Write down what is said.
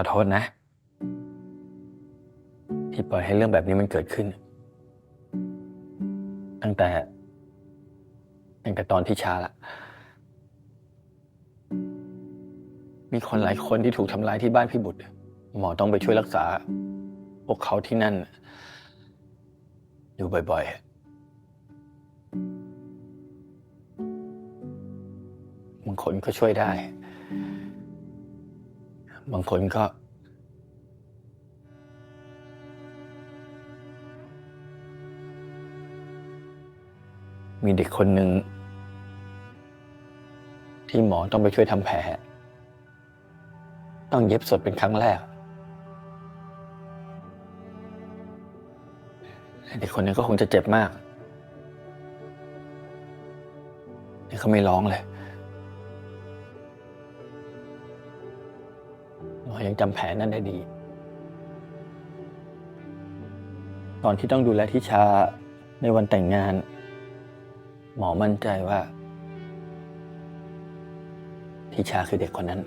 อโทษนะ ที่ปล่อยให้เรื่องแบบนี้มันเกิดขึ้น ตั้งแต่ ตั้งแต่ตอนที่ชาละ มีคนหลายคนที่ถูกทำร้ายที่บ้านพี่บุตร หมอต้องไปช่วยรักษาพวกเขาที่นั่น อยู่บ่อย ๆบางคนก็ช่วยได้ บางคนก็มีเด็กคนหนึ่ง ที่หมอต้องไปช่วยทำแผล ต้องเย็บสดเป็นครั้งแรก เด็กคนนี้ก็คงจะเจ็บมากนี่เขาไม่ร้องเลย หมอยังจำแผลนั้นได้ดี ตอนที่ต้องดูแลทิชาในวันแต่งงาน หมอมั่นใจว่าทิชาคือเด็กคนนั้น